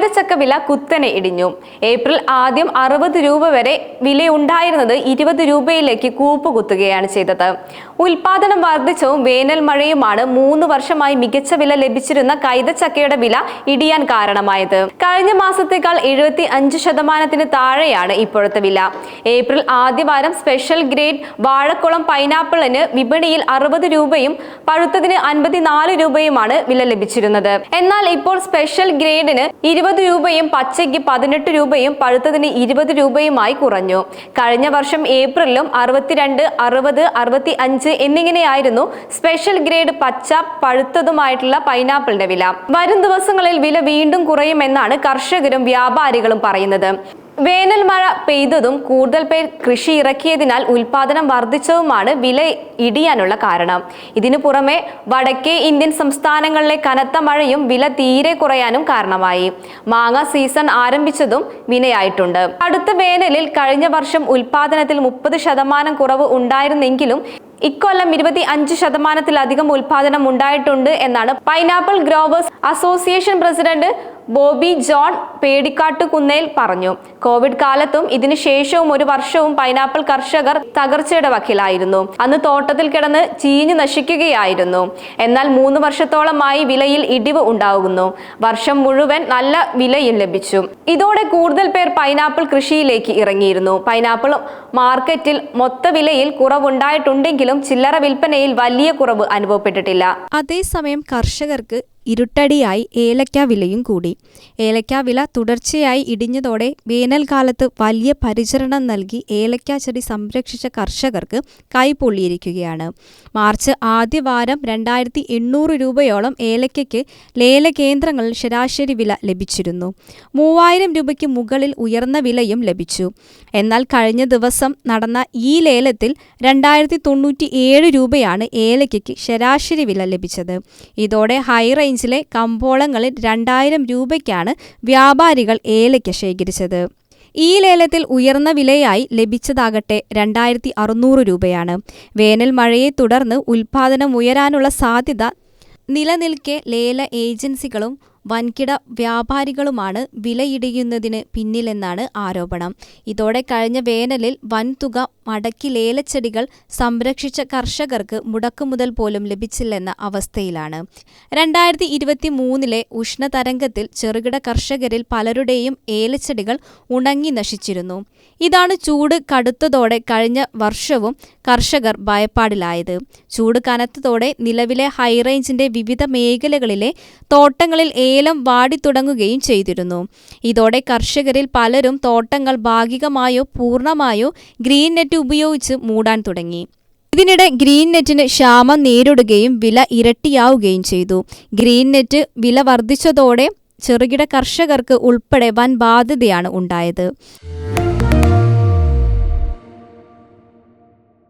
കൈതച്ചക്ക വില കുത്തനെ ഇടിഞ്ഞു. ഏപ്രിൽ ആദ്യം അറുപത് രൂപ വരെ വിലയുണ്ടായിരുന്നത് ഇരുപത് രൂപയിലേക്ക് കൂപ്പുകുത്തുകയാണ് ചെയ്തത്. ഉൽപാദനം വർദ്ധിച്ചവും വേനൽ മഴയുമാണ് മൂന്ന് വർഷമായി മികച്ച വില ലഭിച്ചിരുന്ന കൈതച്ചക്കയുടെ വില ഇടിയാൻ കാരണമായത്. കഴിഞ്ഞ മാസത്തേക്കാൾ എഴുപത്തി അഞ്ച് ശതമാനത്തിന് താഴെയാണ് ഇപ്പോഴത്തെ വില. ഏപ്രിൽ ആദ്യവാരം സ്പെഷ്യൽ ഗ്രേഡ് വാഴക്കുളം പൈനാപ്പിളിന് വിപണിയിൽ അറുപത് രൂപയും പഴുത്തതിന് അൻപത്തിനാല് രൂപയുമാണ് വില ലഭിച്ചിരുന്നത്. എന്നാൽ ഇപ്പോൾ സ്പെഷ്യൽ ഗ്രേഡിന് ഇരുപത് രൂപയും പച്ചയ്ക്ക് പതിനെട്ട് രൂപയും പഴുത്തതിന് ഇരുപത് രൂപയുമായി കുറഞ്ഞു. കഴിഞ്ഞ വർഷം ഏപ്രിലും അറുപത്തിരണ്ട് അറുപത് അറുപത്തി അഞ്ച് എന്നിങ്ങനെയായിരുന്നു സ്പെഷ്യൽ ഗ്രേഡ് പച്ച പഴുത്തതുമായിട്ടുള്ള പൈനാപ്പിളിന്റെ വില. വരും ദിവസങ്ങളിൽ വില വീണ്ടും കുറയുമെന്നാണ് കർഷകരും വ്യാപാരികളും പറയുന്നത്. വേനൽ മഴ പെയ്തതും കൂടുതൽ പേർ കൃഷി ഇറക്കിയതിനാൽ ഉൽപാദനം വർദ്ധിച്ചതുമാണ് വില ഇടിയാനുള്ള കാരണം. ഇതിനു പുറമെ വടക്കേ ഇന്ത്യൻ സംസ്ഥാനങ്ങളിലെ കനത്ത മഴയും വില തീരെ കുറയാനും കാരണമായി. മാങ്ങ സീസൺ ആരംഭിച്ചതും വിനയായിട്ടുണ്ട്. അടുത്ത വേനലിൽ കഴിഞ്ഞ വർഷം ഉൽപാദനത്തിൽ മുപ്പത് ശതമാനം കുറവ് ഉണ്ടായിരുന്നെങ്കിലും ഇക്കൊല്ലം ഇരുപത്തി അഞ്ച് ശതമാനത്തിലധികം ഉൽപാദനം ഉണ്ടായിട്ടുണ്ട് എന്നാണ് pineapple growers association president Bobby John Pedikattukunnel പറഞ്ഞു. കോവിഡ് കാലത്തും ഇതിനു ശേഷവും ഒരു വർഷവും പൈനാപ്പിൾ കർഷകർ തകർച്ചയുടെ വക്കിലായിരുന്നു. അന്ന് തോട്ടത്തിൽ കിടന്ന് ചീഞ്ഞു നശിക്കുകയായിരുന്നു. എന്നാൽ മൂന്ന് വർഷത്തോളമായി വിലയിൽ ഇടിവ് ഉണ്ടാകുന്നു വർഷം മുഴുവൻ നല്ല വിലയും ലഭിച്ചു. ഇതോടെ കൂടുതൽ പേർ പൈനാപ്പിൾ കൃഷിയിലേക്ക് ഇറങ്ങിയിരുന്നു. പൈനാപ്പിൾ മാർക്കറ്റിൽ മൊത്ത വിലയിൽ കുറവുണ്ടായിട്ടുണ്ടെങ്കിലും ചില്ലറ വിൽപ്പനയിൽ വലിയ കുറവ് അനുഭവപ്പെട്ടിട്ടില്ല. അതേസമയം കർഷകർക്ക് ഇരുട്ടടിയായി ഏലക്ക വിലയും കൂടി. ഏലക്ക വില തുടർച്ചയായി ഇടിഞ്ഞതോടെ വേനൽക്കാലത്ത് വലിയ പരിചരണം നൽകി ഏലക്ക ചെടി സംരക്ഷിച്ച കർഷകർക്ക് കൈപൊള്ളിയിരിക്കുകയാണ്. മാർച്ച് ആദ്യവാരം രണ്ടായിരത്തി എണ്ണൂറ് രൂപയോളം ഏലക്കയ്ക്ക് ലേലകേന്ദ്രങ്ങളിൽ ശരാശരി വില ലഭിച്ചിരുന്നു. മൂവായിരം രൂപയ്ക്ക് മുകളിൽ ഉയർന്ന വിലയും ലഭിച്ചു. എന്നാൽ കഴിഞ്ഞ ദിവസം നടന്ന ഈ ലേലത്തിൽ രണ്ടായിരത്തി തൊണ്ണൂറ്റി ഏഴ് രൂപയാണ് ഏലക്കയ്ക്ക് ശരാശരി വില ലഭിച്ചത്. ഇതോടെ ഹൈ റേഞ്ചിലെ കമ്പോളങ്ങളിൽ രണ്ടായിരം രൂപയ്ക്കാണ് വ്യാപാരികൾ ഏലയ്ക്ക് ശേഖരിച്ചത്. ഈ ലേലത്തിൽ ഉയർന്ന വിലയായി ലഭിച്ചതാകട്ടെ രണ്ടായിരത്തി അറുന്നൂറ് രൂപയാണ്. വേനൽ മഴയെ തുടർന്ന് ഉൽപാദനം ഉയരാനുള്ള സാധ്യത നിലനിൽക്കെ ലേല ഏജൻസികളും വൻകിട വ്യാപാരികളുമാണ് വിലയിടിയുന്നതിന് പിന്നിലെന്നാണ് ആരോപണം. ഇതോടെ കഴിഞ്ഞ വേനലിൽ വൻതുക മടക്കി ലേലച്ചെടികൾ സംരക്ഷിച്ച കർഷകർക്ക് മുടക്കുമുതൽ പോലും ലഭിച്ചില്ലെന്ന അവസ്ഥയിലാണ്. രണ്ടായിരത്തി ഇരുപത്തി മൂന്നിലെ ഉഷ്ണതരംഗത്തിൽ ചെറുകിട കർഷകരിൽ പലരുടെയും ഏലച്ചെടികൾ ഉണങ്ങി നശിച്ചിരുന്നു. ഇതാണ് ചൂട് കടുത്തതോടെ കഴിഞ്ഞ വർഷവും കർഷകർ ഭയപ്പാടിലായത്. ചൂട് കനത്തതോടെ നിലവിലെ ഹൈറേഞ്ചിന്റെ വിവിധ മേഖലകളിലെ തോട്ടങ്ങളിൽ ഏലം വാടിത്തുടങ്ങുകയും ചെയ്തിരുന്നു. ഇതോടെ കർഷകരിൽ പലരും തോട്ടങ്ങൾ ഭാഗികമായോ പൂർണമായോ ഗ്രീൻ നെറ്റ് ഉപയോഗിച്ച് മൂടാൻ തുടങ്ങി. ഇതിനിടെ ഗ്രീൻ നെറ്റിന് ക്ഷാമം നേരിടുകയും വില ഇരട്ടിയാവുകയും ചെയ്തു. ഗ്രീൻ നെറ്റ് വില വർദ്ധിച്ചതോടെ ചെറുകിട കർഷകർക്ക് ഉൾപ്പെടെ വൻ ബാധ്യതയാണ് ഉണ്ടായത്.